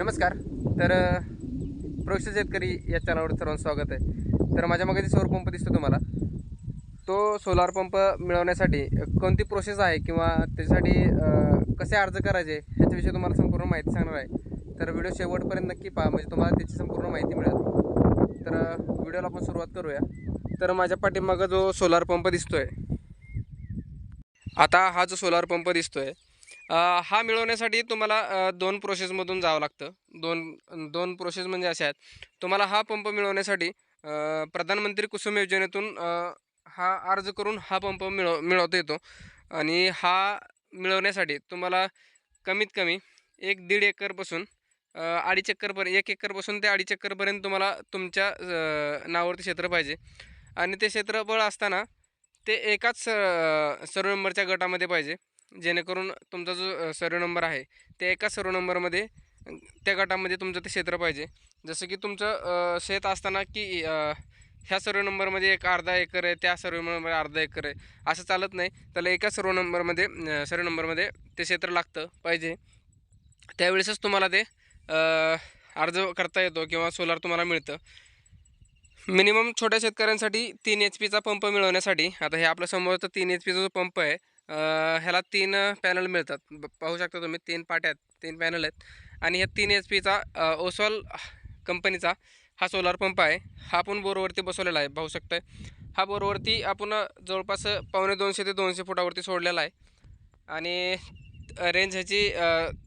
नमस्कार. तर अ, शेतकरी या चॅनलवर सर्वांचं स्वागत आहे. तर माझ्या मागे जे सौर पंप दिसतो तुम्हाला तो सोलार पंप मिळवण्यासाठी कोणती प्रोसेस आहे किंवा त्याच्यासाठी कसे अर्ज करायचे ह्याच्याविषयी तुम्हाला संपूर्ण माहिती सांगणार आहे. तर व्हिडिओ शेवटपर्यंत नक्की पहा म्हणजे तुम्हाला त्याची संपूर्ण माहिती मिळेल. तर व्हिडिओला आपण सुरुवात करूया. तर माझ्या पाठीमागं जो सोलार पंप दिसतो आहे आता हा जो सोलार पंप दिसतो आहे हा मिळवण्यासाठी तुम्हाला दोन प्रोसेसमधून जावं लागतं. दोन दोन प्रोसेस म्हणजे अशा आहेत. तुम्हाला हा पंप मिळवण्यासाठी प्रधानमंत्री कुसुम योजनेतून हा अर्ज करून हा पंप मिळव मिळवता येतो. आणि हा मिळवण्यासाठी तुम्हाला कमीत कमी एक दीड एकरपासून अडीच एकरपर्यंत एक एकरपासून ते अडीच एकरपर्यंत तुम्हाला तुमच्या नावावरती क्षेत्र पाहिजे. आणि ते क्षेत्रफळ असताना ते एकाच स सर्व नंबरच्या गटामध्ये पाहिजे. जेणेकरून तुमचा जो सर्व नंबर आहे ते एका सर्व नंबरमध्ये त्या गटामध्ये तुमचं ते क्षेत्र पाहिजे. जसं की तुमचं शेत असताना की ह्या सर्व नंबरमध्ये एक अर्धा एकर आहे त्या सर्व नंबरमध्ये अर्धा एकर आहे असं चालत नाही. त्याला एका सर्व नंबरमध्ये सर्व नंबरमध्ये ते क्षेत्र लागतं पाहिजे. त्यावेळेसच तुम्हाला ते अर्ज करता येतो किंवा सोलार तुम्हाला मिळतं. मिनिमम छोट्या शेतकऱ्यांसाठी तीन एच पीचा पंप मिळवण्यासाठी आता हे आपल्या समोरचं तीन एच पीचा जो पंप आहे ह्याला तीन पॅनल मिळतात. ब- पाहू शकता तुम्ही तीन पाट्या आहेत तीन पॅनल आहेत. आणि ह्या तीन एच पीचा ओसॉल कंपनीचा हा सोलार पंप आहे. हा आपण बोरवरती बसवलेला आहे पाहू शकता हा बोरवरती आपण जवळपास पावणे दोनशे ते दोनशे फुटावरती सोडलेला आहे. आणि रेंज ह्याची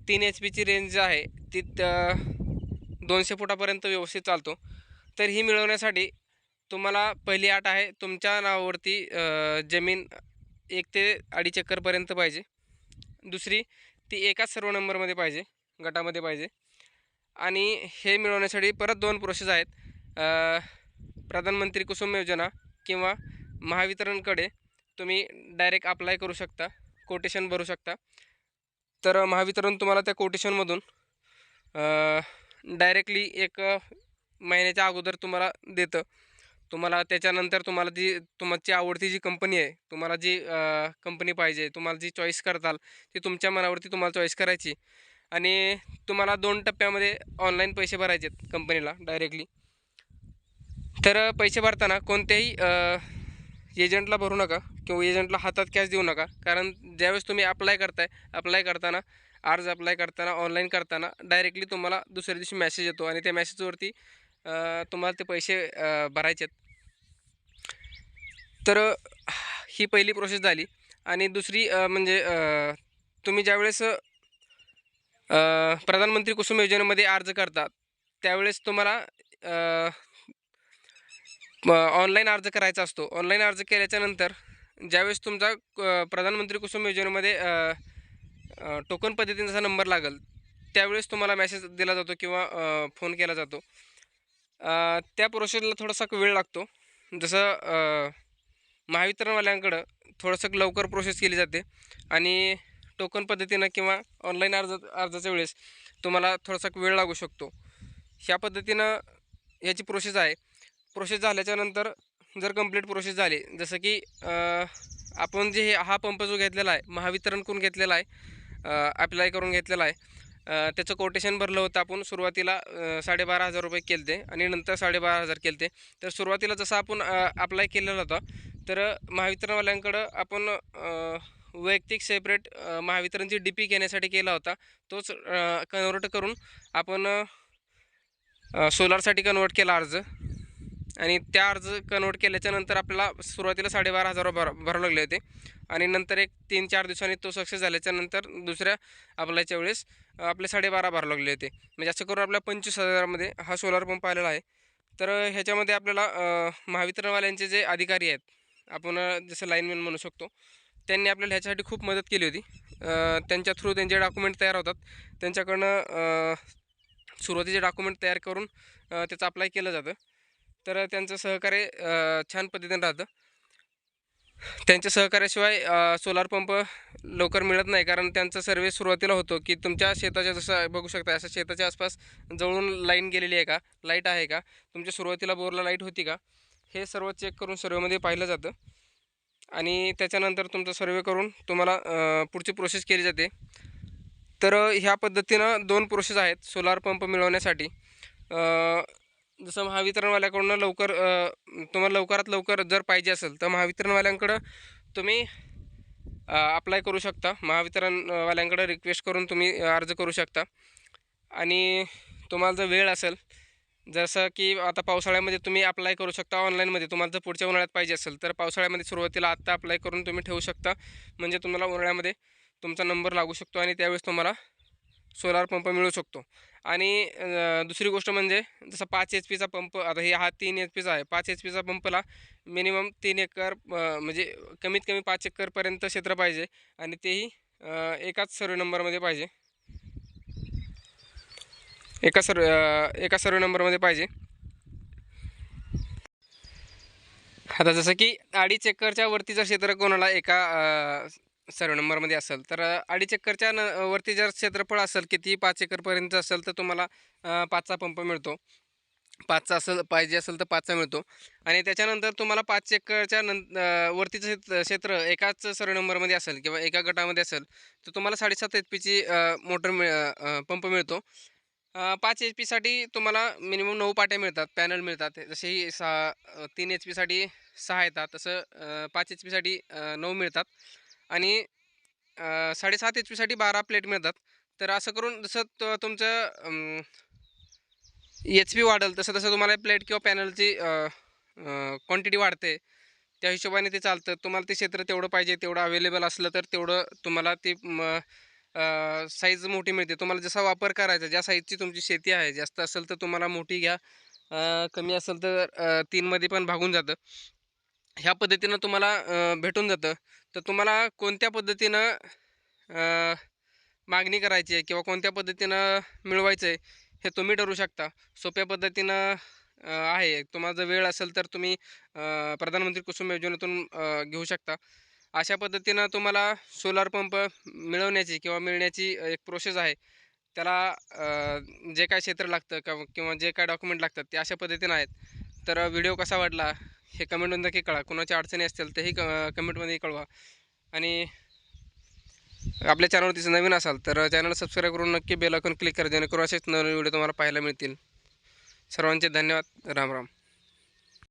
तीन एच पीची रेंज आहे ती त- दोनशे फुटापर्यंत व्यवस्थित चालतो. तर ही मिळवण्यासाठी तुम्हाला पहिली अट आहे तुमच्या नावावरती जमीन एक ते अडीच एकरपर्यंत पाहिजे. दुसरी ती एकाच सर्व नंबरमध्ये पाहिजे गटामध्ये पाहिजे. आणि हे मिळवण्यासाठी परत दोन प्रोसेस आहेत. प्रधानमंत्री कुसुम योजना किंवा महावितरणकडे तुम्ही डायरेक्ट अप्लाय करू शकता कोटेशन भरू शकता. तर महावितरण तुम्हाला त्या कोटेशनमधून डायरेक्टली एक महिन्याच्या अगोदर तुम्हाला देतं. तुम्हाला त्याच्यानंतर तुम्हाला जी तुमची आवडती जी कंपनी आहे तुम्हाला जी कंपनी पाहिजे तुम्हाला जी चॉईस करताल ती तुमच्या मनावरती तुम्हाला चॉईस करायची. आणि तुम्हाला दोन टप्प्यामध्ये ऑनलाईन पैसे भरायचे आहेत कंपनीला डायरेक्टली तर पैसे भरताना कोणत्याही एजंटला भरू नका किंवा एजंटला हातात कॅश देऊ नका. कारण ज्यावेळेस तुम्ही अप्लाय करताय अप्लाय करताना अर्ज अप्लाय करताना ऑनलाईन करताना डायरेक्टली तुम्हाला दुसऱ्या दिवशी मेसेज येतो आणि त्या मेसेजवरती तुम्हाला ते पैसे भरायचे आहेत तर ही पहिली प्रोसेस झाली. आणि दुसरी म्हणजे तुम्ही ज्यावेळेस प्रधानमंत्री कुसुम योजनेमध्ये अर्ज करता त्यावेळेस तुम्हाला ऑनलाईन अर्ज करायचा असतो. ऑनलाईन अर्ज केल्याच्यानंतर ज्यावेळेस तुमचा प्रधानमंत्री कुसुम योजनेमध्ये टोकन पद्धतीचा नंबर लागेल त्यावेळेस तुम्हाला मेसेज दिला जातो किंवा फोन केला जातो. त्या प्रोसेसला थोडासा वेळ लागतो. जसं महावितरणवाल्यांकडं थोडंसं लवकर प्रोसेस केली जाते आणि टोकन पद्धतीनं किंवा ऑनलाईन अर्ज अर्जाच्या वेळेस तुम्हाला थोडासा वेळ लागू शकतो. ह्या पद्धतीनं याची प्रोसेस आहे. प्रोसेस झाल्याच्यानंतर जर कंप्लीट प्रोसेस झाली जसं की आपण जे हे- हा पंप जो घेतलेला आहे महावितरणकडून घेतलेला आहे अप्लाय करून घेतलेला आहे त्याचं कोटेशन भरलं होतं आपण. सुरुवातीला साडेबारा हजार रुपये केले होते आणि नंतर साडेबारा हजार केले होते तर सुरुवातीला जसं आपण अप्लाय केलेला होता तर महावितरणवाल्यांकडं आपण वैयक्तिक सेपरेट महावितरणची डी पी घेण्यासाठी केला होता. तोच कन्वर्ट करून आपण सोलारसाठी कन्वर्ट केला अर्ज. आणि त्या अर्ज कन्वर्ट केल्याच्यानंतर आपल्याला सुरुवातीला साडेबारा हजार भर भरावं लागले होते. आणि नंतर एक तीन चार दिवसांनी तो सक्सेस झाल्याच्यानंतर दुसऱ्या अप्लायच्या वेळेस आपले साडेबारा भरावं लागले होते. म्हणजे असं करून आपल्या पंचवीस हजारामध्ये हा सोलार पंप आलेला आहे. तर ह्याच्यामध्ये आपल्याला महावितरणवाल्यांचे जे अधिकारी आहेत आपण जसं लाईनमॅन म्हणू शकतो त्यांनी आपल्याला ह्याच्यासाठी खूप मदत केली होती. त्यांच्या थ्रू त्यांचे डॉक्युमेंट तयार होतात त्यांच्याकडनं सुरुवातीचे डॉक्युमेंट तयार करून त्याचं अप्लाय केलं जातं. तर त्यांचं सहकार्य छान पद्धतीने राहतं. त्यांच्या सहकार्याशिवाय सोलार पंप लवकर मिळत नाही. कारण त्यांचा सर्वे सुरुवातीला होतो की तुमच्या शेताच्या जसं बघू शकता असं शेताच्या आसपास जवळून लाईन गेलेली आहे का? लाइट आहे का? तुमच्या सुरुवातीला बोरला लाइट होती का? हे सर्व चेक करून सर्वेमध्ये पाहिलं जातं. आणि त्याच्यानंतर तुमचा सर्वे करून तुम्हाला पुढची प्रोसेस केली जाते. तर ह्या पद्धतीनं दोन प्रोसेस आहेत सोलार पंप मिळवण्यासाठी. जसं महावितरणवाल्याकडून लवकर तुम्हाला लवकरात लवकर जर पाहिजे असेल तर महावितरणवाल्यांकडं तुम्ही अप्लाय करू शकता. महावितरणवाल्यांकडं रिक्वेस्ट करून तुम्ही अर्ज करू शकता. आणि तुम्हाला जर वेळ असेल जसं की आता पावसाळ्यामध्ये तुम्ही अप्लाय करू शकता ऑनलाईनमध्ये तुम्हाला जर पुढच्या उन्हाळ्यात पाहिजे असेल तर पावसाळ्यामध्ये सुरुवातीला आत्ता अप्लाय करून तुम्ही ठेवू शकता. म्हणजे तुम्हाला उन्हाळ्यामध्ये तुमचा नंबर लागू शकतो आणि त्यावेळेस तुम्हाला सोलार पंप मिळू शकतो. आणि दुसरी गोष्ट म्हणजे जसं पाच एच पीचा पंप आता हे हा तीन एच पीचा आहे. पाच एच पीचा पंपला मिनिमम तीन एकर म्हणजे कमीत कमी पाच एकरपर्यंत क्षेत्र पाहिजे. आणि तेही एकाच सर्व नंबरमध्ये पाहिजे. एका सर्व एका सर्व नंबरमध्ये पाहिजे. आता जसं की अडीच एकरच्या वरतीचं क्षेत्र कोणाला एका सर्व नंबरमध्ये असेल. तर अडीच एकरच्या न वरती जर क्षेत्रफळ असेल किती पाच एकरपर्यंत असेल तर तुम्हाला पाचचा पंप मिळतो. पाचचा असेल पाहिजे असेल तर पाचचा मिळतो. आणि त्याच्यानंतर तुम्हाला पाच एकरच्या नं वरतीचं क्षेत्र एकाच सर्व नंबरमध्ये असेल किंवा एका गटामध्ये असेल तर तुम्हाला साडेसात एच पीची मोटर मिळ पंप मिळतो. पाच एच पीसाठी तुम्हाला मिनिमम नऊ पाट्या मिळतात पॅनल मिळतात. जशी सहा तीन एच पीसाठी सहा येतात तसं पाच एच पीसाठी नऊ मिळतात. आणि साडेसात एच पीसाठी बारा प्लेट मिळतात. तर असं करून जसं त तुमचं एच पी वाढेल तसं तसं तुम्हाला प्लेट किंवा पॅनलची क्वांटिटी वाढते. त्या हिशोबाने ते चालतं. तुम्हाला ते क्षेत्र तेवढं पाहिजे तेवढं अवेलेबल असलं तर तेवढं तुम्हाला ते साईज मोठी मिळते. तुम्हाला जसा वापर करायचा ज्या साईजची तुमची शेती आहे जास्त असेल तर तुम्हाला मोठी घ्या. कमी असेल तर तीनमध्ये पण भागून जातं. ह्या पद्धतीनं तुम्हाला भेटून जातं. तर तुम्हाला कोणत्या पद्धतीनं मागणी करायची आहे किंवा कोणत्या पद्धतीनं मिळवायचं आहे हे तुम्ही ठरवू शकता. सोप्या पद्धतीनं आहे. तुम्हाला जर वेळ असेल तर तुम्ही प्रधानमंत्री कुसुम योजनेतून घेऊ शकता. अशा पद्धतीनं तुम्हाला सोलार पंप मिळवण्याची किंवा मिळण्याची एक प्रोसेस आहे. त्याला जे काय क्षेत्र लागतं किंवा जे काय डॉक्युमेंट लागतात ते अशा पद्धतीनं आहेत. तर व्हिडिओ कसा वाटला? हे कमेंटमध्ये नक्की कळा कुणाच्या अडचणी असतील तेही क कमेंटमध्ये कळवा. आणि आपल्या चॅनलवरती नवीन असाल तर चॅनल सबस्क्राईब करून नक्की बेल आयकॉन क्लिक करा जेणेकरून असेच नवीन व्हिडिओ तुम्हाला पाहायला मिळतील. सर्वांचे धन्यवाद. राम राम.